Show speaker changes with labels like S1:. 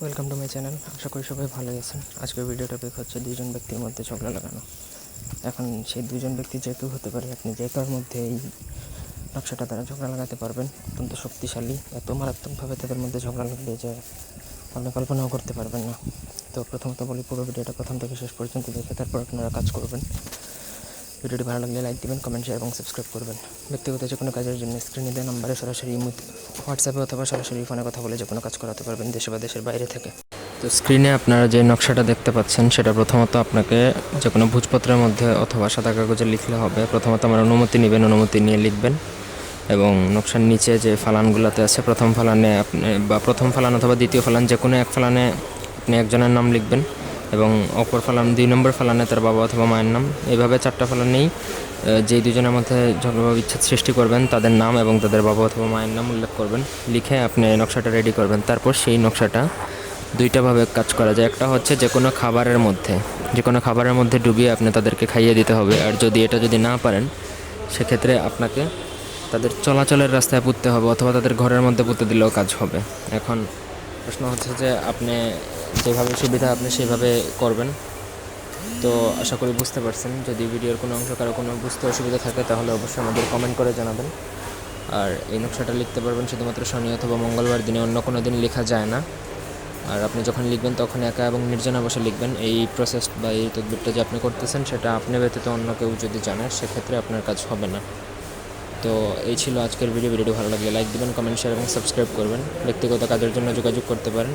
S1: Welcome to my channel আশা করি সবাই ভালোই আছেন। আজকের ভিডিও টপিক হচ্ছে দুজন ব্যক্তির মধ্যে ঝগড়া লাগানো। এখন সেই দুজন ব্যক্তি যে কেউ হতে পারে, আপনি যে কার মধ্যে এই নকশাটা দ্বারা ঝগড়া লাগাতে পারবেন, অত্যন্ত শক্তিশালী, এত মারাত্মকভাবে তাদের মধ্যে ঝগড়া লাগবে যে আপনি কল্পনাও করতে পারবেন না। তো প্রথমত বলি, পুরো ভিডিওটা প্রথম থেকে শেষ পর্যন্ত দেখে তারপর আপনারা কাজ করবেন। ভিডিওটি ভালো লাগলে লাইক দিবেন কমেন্ট শেয়ার এবং সাবস্ক্রাইব করবেন। ব্যক্তিগত যে কোনো কাজের জন্য স্ক্রিনে দেওয়া নাম্বারে সরাসরি হোয়াটসঅ্যাপে অথবা সরাসরি ফোনে কথা বলে যে কোনো কাজ করাতে পারবেন দেশে বা দেশের বাইরে থেকে। তো স্ক্রিনে আপনারা যে নকশাটা দেখতে পাচ্ছেন, সেটা প্রথমত আপনাকে যে কোনো ভোজপত্রের মধ্যে অথবা সাদা কাগজে লিখলে হবে। প্রথমত আমার অনুমতি নেবেন, অনুমতি নিয়ে লিখবেন। এবং নকশার নিচে যে ফালানগুলোতে আছে, প্রথম ফালানে আপনি বা প্রথম ফালান অথবা দ্বিতীয় ফালান, যে কোনো এক ফালানে আপনি একজনের নাম লিখবেন। এবং অপর ফালান, দুই নম্বর ফালানে তার বাবা অথবা মায়ের নাম। এভাবে চারটা ফালানেই যেই দুজনের মধ্যে ঝগড়া বিচ্ছেদ সৃষ্টি করবেন, তাদের নাম এবং তাদের বাবা অথবা মায়ের নাম উল্লেখ করবেন। লিখে আপনি নকশাটা রেডি করবেন। তারপর সেই নকশাটা দুইটাভাবে কাজ করা যায়। একটা হচ্ছে যে কোনো খাবারের মধ্যে, যে কোনো খাবারের মধ্যে ডুবিয়ে আপনি তাদেরকে খাইয়ে দিতে হবে। আর যদি এটা যদি না পারেন, সেক্ষেত্রে আপনাকে তাদের চলাচলের রাস্তায় পুঁততে হবে অথবা তাদের ঘরের মধ্যে পুঁতে দিলেও কাজ হবে। এখন প্রশ্ন হচ্ছে যে আপনি যেভাবে সুবিধা আপনি সেভাবে করবেন। তো আশা করি বুঝতে পারছেন। যদি ভিডিওর কোনো অংশ কারও কোনো বুঝতে অসুবিধা থাকে, তাহলে অবশ্যই আমাদের কমেন্ট করে জানাবেন। আর এই নকশাটা লিখতে পারবেন শুধুমাত্র শনি অথবা মঙ্গলবার দিনে, অন্য কোনো দিন লেখা যায় না। আর আপনি যখন লিখবেন, তখন একা এবং নির্জনে বসে লিখবেন। এই প্রসেস বা এই তদবিরটা যে আপনি করতেছেন, সেটা আপনি ব্যতীত অন্য কেউ যদি জানে, সেক্ষেত্রে আপনার কাজ হবে না। তো এই ছিল আজকের ভিডিও ভিডিওটি ভালো লাগলে লাইক দেবেন কমেন্ট শেয়ার এবং সাবস্ক্রাইব করবেন। ব্যক্তিগত কাজের জন্য যোগাযোগ করতে পারেন।